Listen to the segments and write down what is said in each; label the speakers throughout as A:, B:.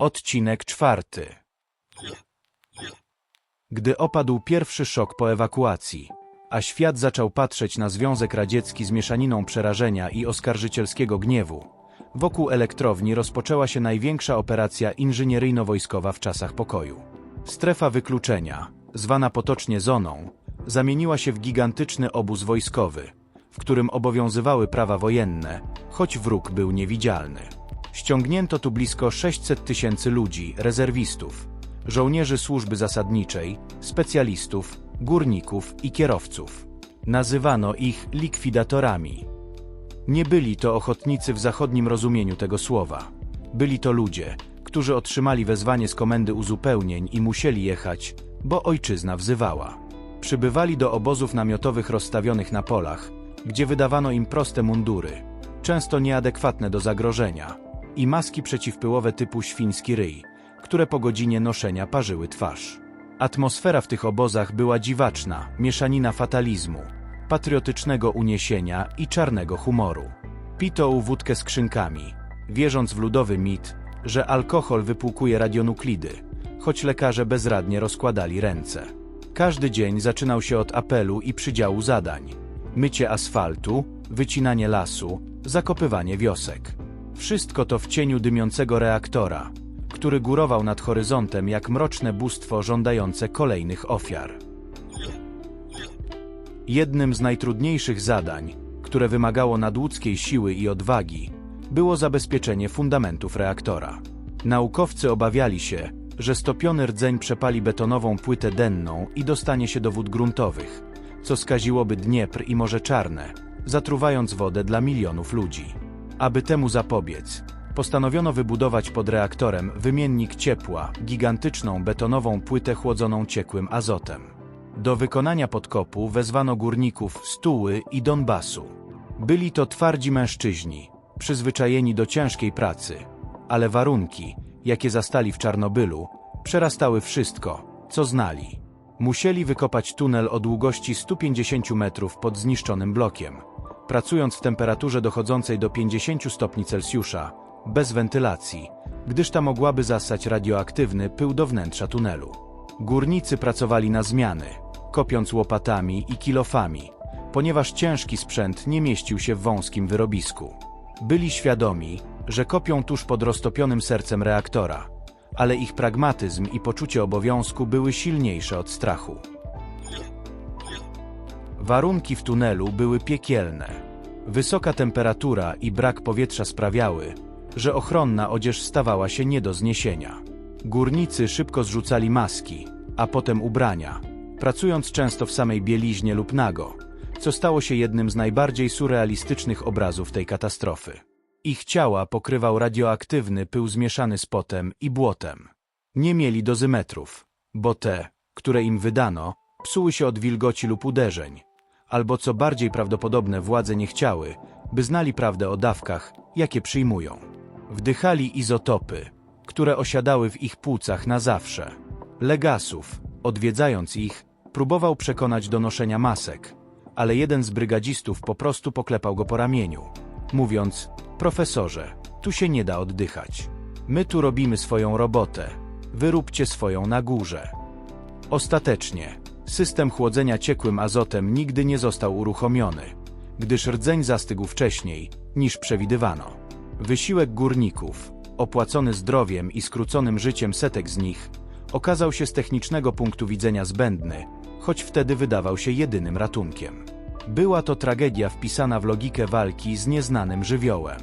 A: Odcinek czwarty. Gdy opadł pierwszy szok po ewakuacji, a świat zaczął patrzeć na Związek Radziecki z mieszaniną przerażenia i oskarżycielskiego gniewu, wokół elektrowni rozpoczęła się największa operacja inżynieryjno-wojskowa w czasach pokoju. Strefa wykluczenia, zwana potocznie zoną, zamieniła się w gigantyczny obóz wojskowy, w którym obowiązywały prawa wojenne, choć wróg był niewidzialny. Ściągnięto tu blisko 600 tysięcy ludzi, rezerwistów, żołnierzy służby zasadniczej, specjalistów, górników i kierowców. Nazywano ich likwidatorami. Nie byli to ochotnicy w zachodnim rozumieniu tego słowa. Byli to ludzie, którzy otrzymali wezwanie z komendy uzupełnień i musieli jechać, bo ojczyzna wzywała. Przybywali do obozów namiotowych rozstawionych na polach, gdzie wydawano im proste mundury, często nieadekwatne do zagrożenia, i maski przeciwpyłowe typu świński ryj, które po godzinie noszenia parzyły twarz. Atmosfera w tych obozach była dziwaczna, mieszanina fatalizmu, patriotycznego uniesienia i czarnego humoru. Pito wódkę skrzynkami, wierząc w ludowy mit, że alkohol wypłukuje radionuklidy, choć lekarze bezradnie rozkładali ręce. Każdy dzień zaczynał się od apelu i przydziału zadań. Mycie asfaltu, wycinanie lasu, zakopywanie wiosek. Wszystko to w cieniu dymiącego reaktora, który górował nad horyzontem jak mroczne bóstwo żądające kolejnych ofiar. Jednym z najtrudniejszych zadań, które wymagało nadludzkiej siły i odwagi, było zabezpieczenie fundamentów reaktora. Naukowcy obawiali się, że stopiony rdzeń przepali betonową płytę denną i dostanie się do wód gruntowych, co skaziłoby Dniepr i Morze Czarne, zatruwając wodę dla milionów ludzi. Aby temu zapobiec, postanowiono wybudować pod reaktorem wymiennik ciepła, gigantyczną betonową płytę chłodzoną ciekłym azotem. Do wykonania podkopu wezwano górników z Tuły i Donbasu. Byli to twardzi mężczyźni, przyzwyczajeni do ciężkiej pracy, ale warunki, jakie zastali w Czarnobylu, przerastały wszystko, co znali. Musieli wykopać tunel o długości 150 metrów pod zniszczonym blokiem, pracując w temperaturze dochodzącej do 50 stopni Celsjusza, bez wentylacji, gdyż ta mogłaby zassać radioaktywny pył do wnętrza tunelu. Górnicy pracowali na zmiany, kopiąc łopatami i kilofami, ponieważ ciężki sprzęt nie mieścił się w wąskim wyrobisku. Byli świadomi, że kopią tuż pod roztopionym sercem reaktora, ale ich pragmatyzm i poczucie obowiązku były silniejsze od strachu. Warunki w tunelu były piekielne. Wysoka temperatura i brak powietrza sprawiały, że ochronna odzież stawała się nie do zniesienia. Górnicy szybko zrzucali maski, a potem ubrania, pracując często w samej bieliźnie lub nago, co stało się jednym z najbardziej surrealistycznych obrazów tej katastrofy. Ich ciała pokrywał radioaktywny pył zmieszany z potem i błotem. Nie mieli dozymetrów, bo te, które im wydano, psuły się od wilgoci lub uderzeń, albo co bardziej prawdopodobne władze nie chciały, by znali prawdę o dawkach, jakie przyjmują. Wdychali izotopy, które osiadały w ich płucach na zawsze. Legasów, odwiedzając ich, próbował przekonać do noszenia masek, ale jeden z brygadzistów po prostu poklepał go po ramieniu, mówiąc: Profesorze, tu się nie da oddychać. My tu robimy swoją robotę, wyróbcie swoją na górze. Ostatecznie, system chłodzenia ciekłym azotem nigdy nie został uruchomiony, gdyż rdzeń zastygł wcześniej, niż przewidywano. Wysiłek górników, opłacony zdrowiem i skróconym życiem setek z nich, okazał się z technicznego punktu widzenia zbędny, choć wtedy wydawał się jedynym ratunkiem. Była to tragedia wpisana w logikę walki z nieznanym żywiołem.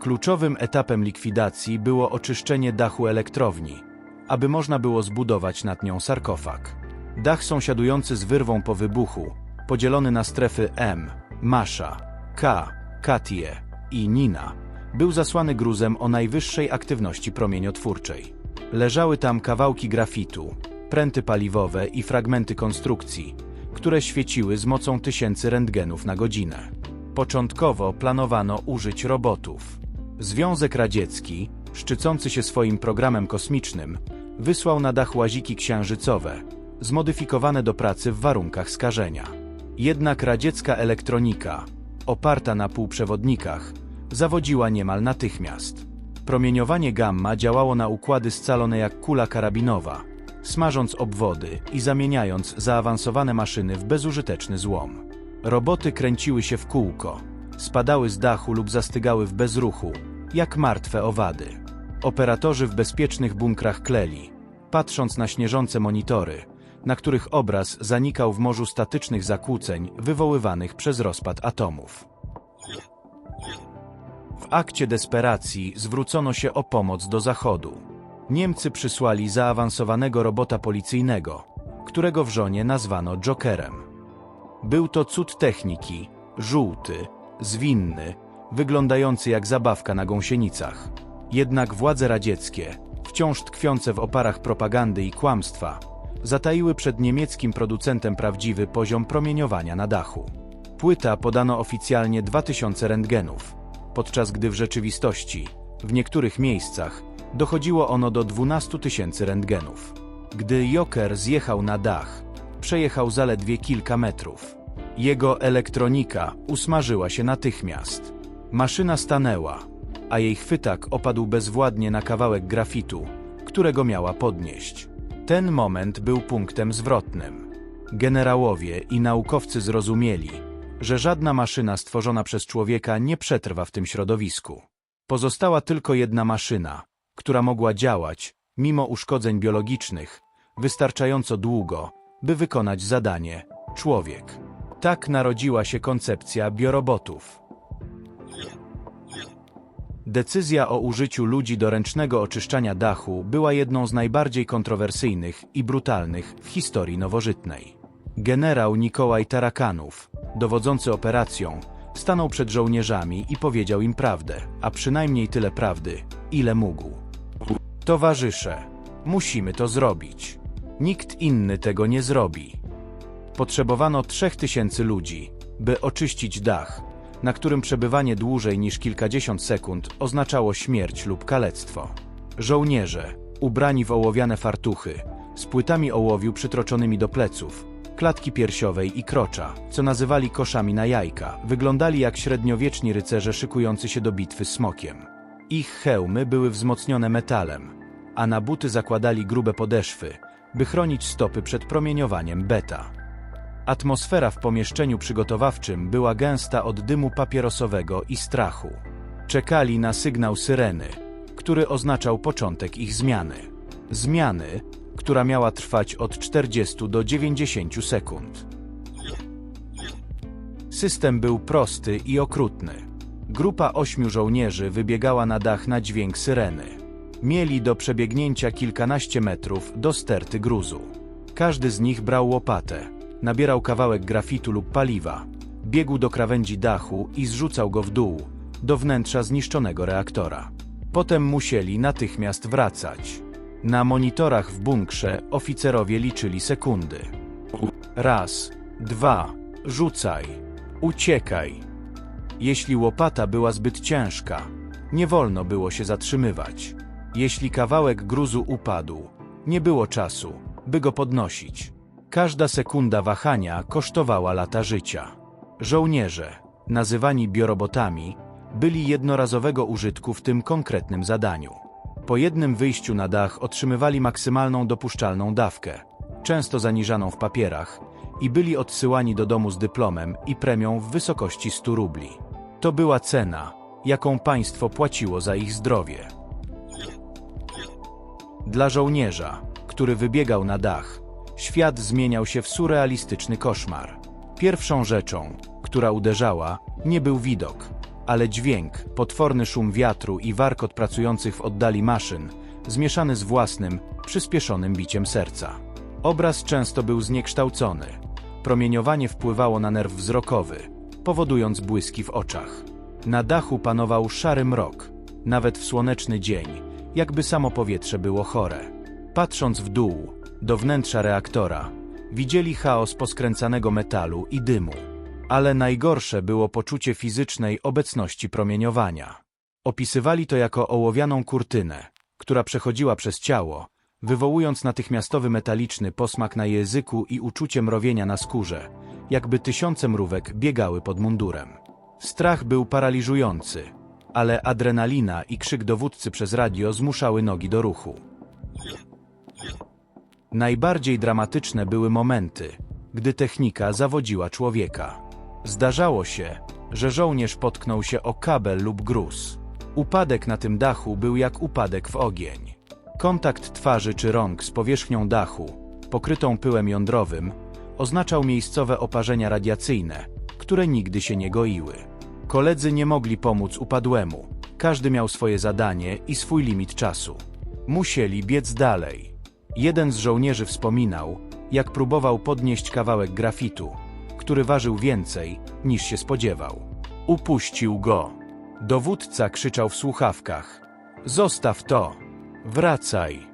A: Kluczowym etapem likwidacji było oczyszczenie dachu elektrowni, aby można było zbudować nad nią sarkofag. Dach sąsiadujący z wyrwą po wybuchu, podzielony na strefy M, Masza, K, Katie i Nina, był zasłany gruzem o najwyższej aktywności promieniotwórczej. Leżały tam kawałki grafitu, pręty paliwowe i fragmenty konstrukcji, które świeciły z mocą tysięcy rentgenów na godzinę. Początkowo planowano użyć robotów. Związek Radziecki, szczycący się swoim programem kosmicznym, wysłał na dach łaziki księżycowe, zmodyfikowane do pracy w warunkach skażenia. Jednak radziecka elektronika, oparta na półprzewodnikach, zawodziła niemal natychmiast. Promieniowanie gamma działało na układy scalone jak kula karabinowa, smażąc obwody i zamieniając zaawansowane maszyny w bezużyteczny złom. Roboty kręciły się w kółko, spadały z dachu lub zastygały w bezruchu, jak martwe owady. Operatorzy w bezpiecznych bunkrach kleli, patrząc na śnieżące monitory, na których obraz zanikał w morzu statycznych zakłóceń wywoływanych przez rozpad atomów. W akcie desperacji zwrócono się o pomoc do Zachodu. Niemcy przysłali zaawansowanego robota policyjnego, którego w żonie nazwano Jokerem. Był to cud techniki, żółty, zwinny, wyglądający jak zabawka na gąsienicach. Jednak władze radzieckie, wciąż tkwiące w oparach propagandy i kłamstwa, zataiły przed niemieckim producentem prawdziwy poziom promieniowania na dachu. Płyta podano oficjalnie 2000 rentgenów, podczas gdy w rzeczywistości, w niektórych miejscach, dochodziło ono do 12 tysięcy rentgenów. Gdy Joker zjechał na dach, przejechał zaledwie kilka metrów. Jego elektronika usmażyła się natychmiast. Maszyna stanęła, a jej chwytak opadł bezwładnie na kawałek grafitu, którego miała podnieść. Ten moment był punktem zwrotnym. Generałowie i naukowcy zrozumieli, że żadna maszyna stworzona przez człowieka nie przetrwa w tym środowisku. Pozostała tylko jedna maszyna, która mogła działać, mimo uszkodzeń biologicznych, wystarczająco długo, by wykonać zadanie człowiek. Tak narodziła się koncepcja biorobotów. Decyzja o użyciu ludzi do ręcznego oczyszczania dachu była jedną z najbardziej kontrowersyjnych i brutalnych w historii nowożytnej. Generał Nikołaj Tarakanów, dowodzący operacją, stanął przed żołnierzami i powiedział im prawdę, a przynajmniej tyle prawdy, ile mógł. Towarzysze, musimy to zrobić. Nikt inny tego nie zrobi. Potrzebowano trzech tysięcy ludzi, by oczyścić dach, na którym przebywanie dłużej niż kilkadziesiąt sekund oznaczało śmierć lub kalectwo. Żołnierze, ubrani w ołowiane fartuchy, z płytami ołowiu przytroczonymi do pleców, klatki piersiowej i krocza, co nazywali koszami na jajka, wyglądali jak średniowieczni rycerze szykujący się do bitwy smokiem. Ich hełmy były wzmocnione metalem, a na buty zakładali grube podeszwy, by chronić stopy przed promieniowaniem beta. Atmosfera w pomieszczeniu przygotowawczym była gęsta od dymu papierosowego i strachu. Czekali na sygnał syreny, który oznaczał początek ich zmiany. Zmiany, która miała trwać od 40 do 90 sekund. System był prosty i okrutny. Grupa ośmiu żołnierzy wybiegała na dach na dźwięk syreny. Mieli do przebiegnięcia kilkanaście metrów do sterty gruzu. Każdy z nich brał łopatę, nabierał kawałek grafitu lub paliwa, biegł do krawędzi dachu i zrzucał go w dół, do wnętrza zniszczonego reaktora. Potem musieli natychmiast wracać. Na monitorach w bunkrze oficerowie liczyli sekundy. Raz, dwa, rzucaj, uciekaj. Jeśli łopata była zbyt ciężka, nie wolno było się zatrzymywać. Jeśli kawałek gruzu upadł, nie było czasu, by go podnosić. Każda sekunda wahania kosztowała lata życia. Żołnierze, nazywani biorobotami, byli jednorazowego użytku w tym konkretnym zadaniu. Po jednym wyjściu na dach otrzymywali maksymalną dopuszczalną dawkę, często zaniżaną w papierach, i byli odsyłani do domu z dyplomem i premią w wysokości 100 rubli. To była cena, jaką państwo płaciło za ich zdrowie. Dla żołnierza, który wybiegał na dach, świat zmieniał się w surrealistyczny koszmar. Pierwszą rzeczą, która uderzała, nie był widok, ale dźwięk, potworny szum wiatru i warkot pracujących w oddali maszyn, zmieszany z własnym, przyspieszonym biciem serca. Obraz często był zniekształcony. Promieniowanie wpływało na nerw wzrokowy, powodując błyski w oczach. Na dachu panował szary mrok, nawet w słoneczny dzień, jakby samo powietrze było chore. Patrząc w dół, do wnętrza reaktora, widzieli chaos poskręcanego metalu i dymu. Ale najgorsze było poczucie fizycznej obecności promieniowania. Opisywali to jako ołowianą kurtynę, która przechodziła przez ciało, wywołując natychmiastowy metaliczny posmak na języku i uczucie mrowienia na skórze, jakby tysiące mrówek biegały pod mundurem. Strach był paraliżujący, ale adrenalina i krzyk dowódcy przez radio zmuszały nogi do ruchu. Najbardziej dramatyczne były momenty, gdy technika zawodziła człowieka. Zdarzało się, że żołnierz potknął się o kabel lub gruz. Upadek na tym dachu był jak upadek w ogień. Kontakt twarzy czy rąk z powierzchnią dachu, pokrytą pyłem jądrowym, oznaczał miejscowe oparzenia radiacyjne, które nigdy się nie goiły. Koledzy nie mogli pomóc upadłemu. Każdy miał swoje zadanie i swój limit czasu. Musieli biec dalej. Jeden z żołnierzy wspominał, jak próbował podnieść kawałek grafitu, który ważył więcej, niż się spodziewał. Upuścił go. Dowódca krzyczał w słuchawkach. Zostaw to! Wracaj!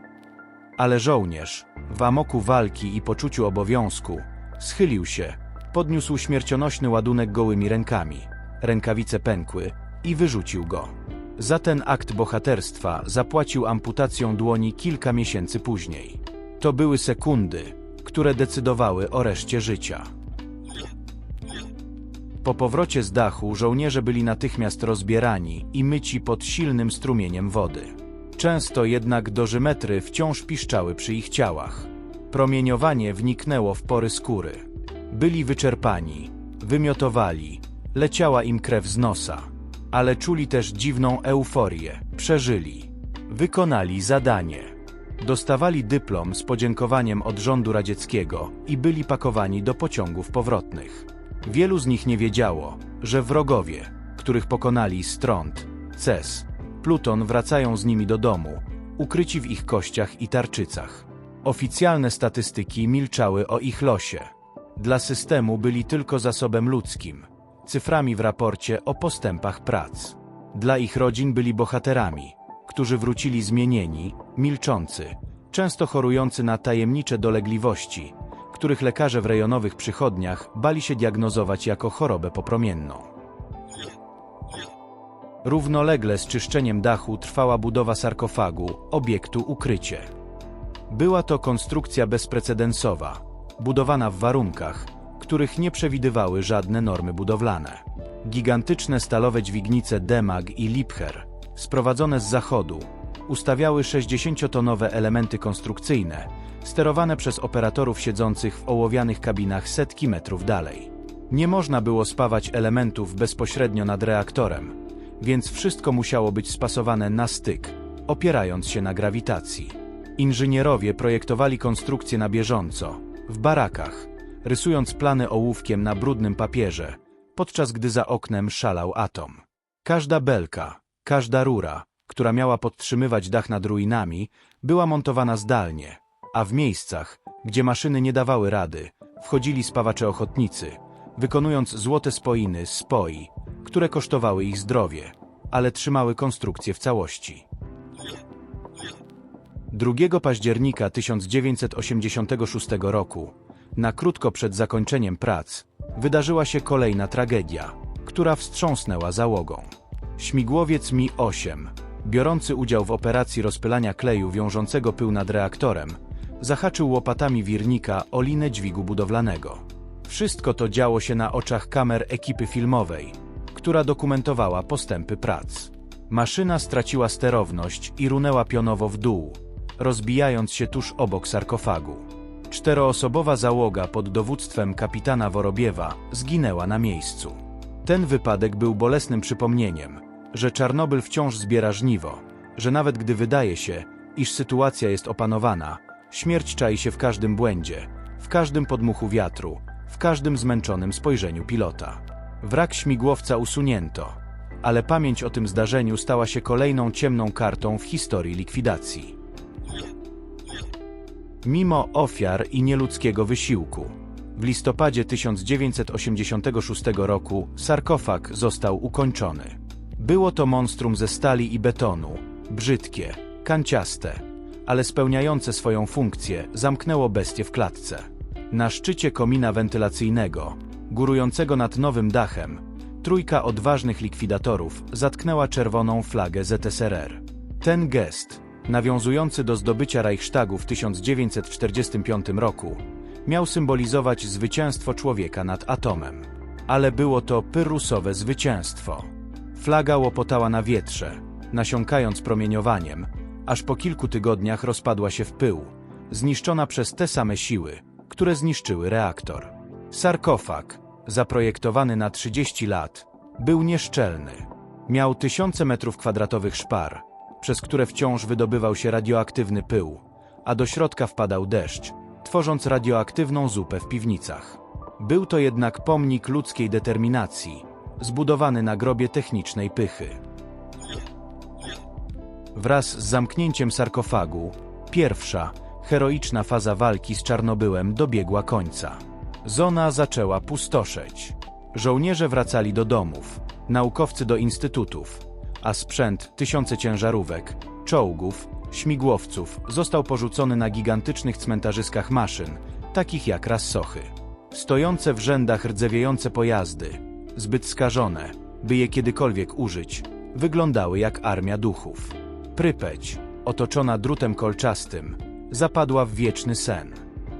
A: Ale żołnierz, w amoku walki i poczuciu obowiązku, schylił się, podniósł śmiercionośny ładunek gołymi rękami. Rękawice pękły i wyrzucił go. Za ten akt bohaterstwa zapłacił amputacją dłoni kilka miesięcy później. To były sekundy, które decydowały o reszcie życia. Po powrocie z dachu żołnierze byli natychmiast rozbierani i myci pod silnym strumieniem wody. Często jednak dożymetry wciąż piszczały przy ich ciałach. Promieniowanie wniknęło w pory skóry. Byli wyczerpani, wymiotowali, leciała im krew z nosa, ale czuli też dziwną euforię, przeżyli. Wykonali zadanie. Dostawali dyplom z podziękowaniem od rządu radzieckiego i byli pakowani do pociągów powrotnych. Wielu z nich nie wiedziało, że wrogowie, których pokonali Strąd, Ces, Pluton wracają z nimi do domu, ukryci w ich kościach i tarczycach. Oficjalne statystyki milczały o ich losie. Dla systemu byli tylko zasobem ludzkim, cyframi w raporcie o postępach prac. Dla ich rodzin byli bohaterami, którzy wrócili zmienieni, milczący, często chorujący na tajemnicze dolegliwości, których lekarze w rejonowych przychodniach bali się diagnozować jako chorobę popromienną. Równolegle z czyszczeniem dachu trwała budowa sarkofagu, obiektu ukrycie. Była to konstrukcja bezprecedensowa, budowana w warunkach, których nie przewidywały żadne normy budowlane. Gigantyczne stalowe dźwignice Demag i Liebherr, sprowadzone z zachodu, ustawiały 60-tonowe elementy konstrukcyjne, sterowane przez operatorów siedzących w ołowianych kabinach setki metrów dalej. Nie można było spawać elementów bezpośrednio nad reaktorem, więc wszystko musiało być spasowane na styk, opierając się na grawitacji. Inżynierowie projektowali konstrukcje na bieżąco, w barakach, rysując plany ołówkiem na brudnym papierze, podczas gdy za oknem szalał atom. Każda belka, każda rura, która miała podtrzymywać dach nad ruinami, była montowana zdalnie, a w miejscach, gdzie maszyny nie dawały rady, wchodzili spawacze ochotnicy, wykonując złote spoiny spoi, które kosztowały ich zdrowie, ale trzymały konstrukcję w całości. 2 października 1986 roku, na krótko przed zakończeniem prac, wydarzyła się kolejna tragedia, która wstrząsnęła załogą. Śmigłowiec Mi-8, biorący udział w operacji rozpylania kleju wiążącego pył nad reaktorem, zahaczył łopatami wirnika o linę dźwigu budowlanego. Wszystko to działo się na oczach kamer ekipy filmowej, która dokumentowała postępy prac. Maszyna straciła sterowność i runęła pionowo w dół, rozbijając się tuż obok sarkofagu. Czteroosobowa załoga pod dowództwem kapitana Worobiewa zginęła na miejscu. Ten wypadek był bolesnym przypomnieniem, że Czarnobyl wciąż zbiera żniwo, że nawet gdy wydaje się, iż sytuacja jest opanowana, śmierć czai się w każdym błędzie, w każdym podmuchu wiatru, w każdym zmęczonym spojrzeniu pilota. Wrak śmigłowca usunięto, ale pamięć o tym zdarzeniu stała się kolejną ciemną kartą w historii likwidacji. Mimo ofiar i nieludzkiego wysiłku, w listopadzie 1986 roku sarkofag został ukończony. Było to monstrum ze stali i betonu, brzydkie, kanciaste, ale spełniające swoją funkcję, zamknęło bestię w klatce. Na szczycie komina wentylacyjnego, górującego nad nowym dachem, trójka odważnych likwidatorów zatknęła czerwoną flagę ZSRR. Ten gest, nawiązujący do zdobycia Reichstagu w 1945 roku, miał symbolizować zwycięstwo człowieka nad atomem. Ale było to pyrrusowe zwycięstwo. Flaga łopotała na wietrze, nasiąkając promieniowaniem, aż po kilku tygodniach rozpadła się w pył, zniszczona przez te same siły, które zniszczyły reaktor. Sarkofag, zaprojektowany na 30 lat, był nieszczelny. Miał tysiące metrów kwadratowych szpar, przez które wciąż wydobywał się radioaktywny pył, a do środka wpadał deszcz, tworząc radioaktywną zupę w piwnicach. Był to jednak pomnik ludzkiej determinacji, zbudowany na grobie technicznej pychy. Wraz z zamknięciem sarkofagu, pierwsza, heroiczna faza walki z Czarnobyłem dobiegła końca. Zona zaczęła pustoszeć. Żołnierze wracali do domów, naukowcy do instytutów, a sprzęt, tysiące ciężarówek, czołgów, śmigłowców został porzucony na gigantycznych cmentarzyskach maszyn, takich jak Rassochy. Stojące w rzędach rdzewiejące pojazdy, zbyt skażone, by je kiedykolwiek użyć, wyglądały jak armia duchów. Prypeć, otoczona drutem kolczastym, zapadła w wieczny sen.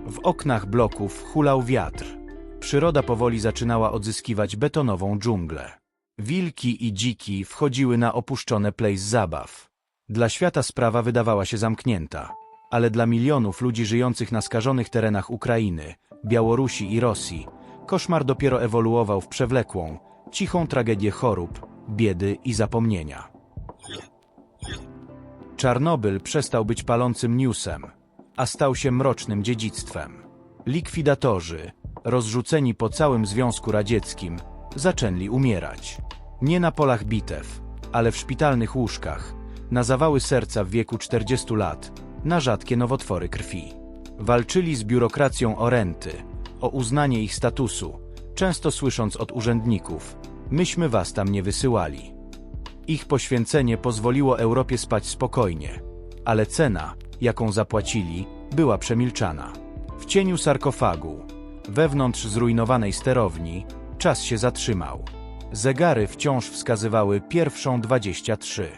A: W oknach bloków hulał wiatr. Przyroda powoli zaczynała odzyskiwać betonową dżunglę. Wilki i dziki wchodziły na opuszczone place zabaw. Dla świata sprawa wydawała się zamknięta, ale dla milionów ludzi żyjących na skażonych terenach Ukrainy, Białorusi i Rosji, koszmar dopiero ewoluował w przewlekłą, cichą tragedię chorób, biedy i zapomnienia. Czarnobyl przestał być palącym newsem, a stał się mrocznym dziedzictwem. Likwidatorzy, rozrzuceni po całym Związku Radzieckim, zaczęli umierać. Nie na polach bitew, ale w szpitalnych łóżkach, na zawały serca w wieku 40 lat, na rzadkie nowotwory krwi. Walczyli z biurokracją o renty, o uznanie ich statusu, często słysząc od urzędników: Myśmy was tam nie wysyłali. Ich poświęcenie pozwoliło Europie spać spokojnie, ale cena, jaką zapłacili, była przemilczana. W cieniu sarkofagu, wewnątrz zrujnowanej sterowni, czas się zatrzymał. Zegary wciąż wskazywały pierwszą 23.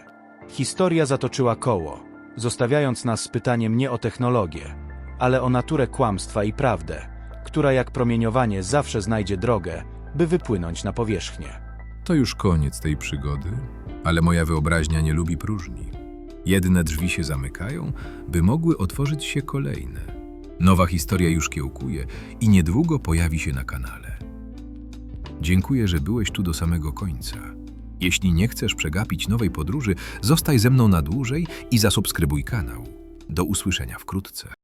A: Historia zatoczyła koło, zostawiając nas z pytaniem nie o technologię, ale o naturę kłamstwa i prawdę, która jak promieniowanie zawsze znajdzie drogę, by wypłynąć na powierzchnię.
B: To już koniec tej przygody, ale moja wyobraźnia nie lubi próżni. Jedne drzwi się zamykają, by mogły otworzyć się kolejne. Nowa historia już kiełkuje i niedługo pojawi się na kanale. Dziękuję, że byłeś tu do samego końca. Jeśli nie chcesz przegapić nowej podróży, zostaj ze mną na dłużej i zasubskrybuj kanał. Do usłyszenia wkrótce.